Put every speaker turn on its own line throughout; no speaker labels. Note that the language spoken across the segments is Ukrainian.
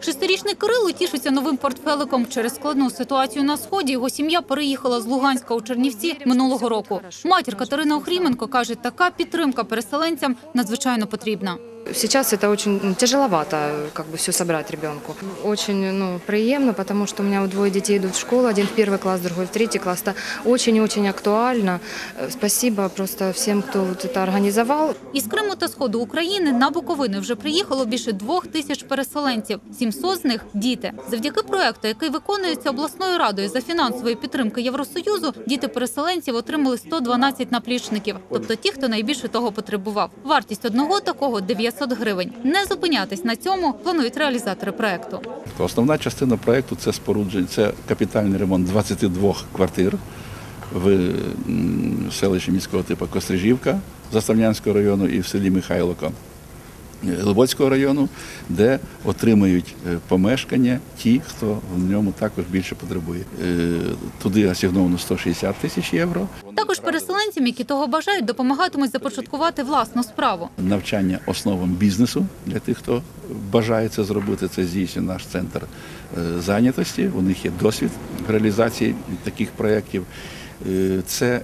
Шестирічний Кирило тішиться новим портфеликом. Через складну ситуацію на сході його сім'я переїхала з Луганська у Чернівці минулого року. Матір Катерина Охріменко каже, така підтримка переселенцям надзвичайно потрібна.
Сейчас это очень м, тяжеловато, как бы все собрать ребенку. Очень ну, приемно, потому что у меня вот двое детей идут в школу, один в первый класс, другой в третий класс. Это очень-очень актуально. Э, Спасибо просто всем, кто вот это организовал.
Із Криму та сходу України на Буковину вже приїхало більше двох тисяч переселенців. 700 з них – діти. Завдяки проекту, який виконується обласною радою за фінансової підтримки Євросоюзу, діти переселенців отримали 112 наплічників, тобто ті, хто найбільше того потребував. Вартість одного такого – 900 гривень. Не зупинятись на цьому планують реалізатори проекту.
Основна частина проєкту це спорудження, це капітальний ремонт 22 квартир в селищі міського типу Кострижівка Заставнянського району і в селі Михайлоко е, району, де отримають е, помешкання ті, хто в ньому також більше потребує. Е, Туди асигновано 160 тисяч євро.
Також переселенцям, які того бажають, допомагатимуть започаткувати власну справу.
навчання основам бізнесу для тих, хто бажає це зробити. Це здійснює наш центр е, зайнятості. У них є досвід реалізації таких проєктів. Це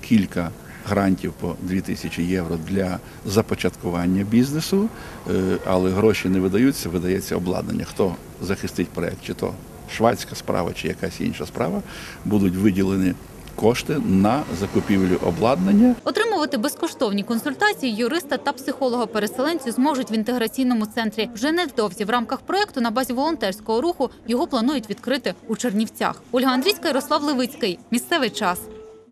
кілька грантів по 2000 євро для започаткування бізнесу, е, але гроші не видаються, видається обладнання. Хто захистить проєкт, чи то швадська справа, чи якась інша справа, будуть виділені кошти на закупівлю обладнання
Отримувати безкоштовні консультації юриста та психолога переселенці зможуть в інтеграційному центрі. Вже невдовзі в рамках проекту на базі волонтерського руху його планують відкрити у Чернівцях. Ольга Андрійська, Ярослав Левицький. Місцевий час.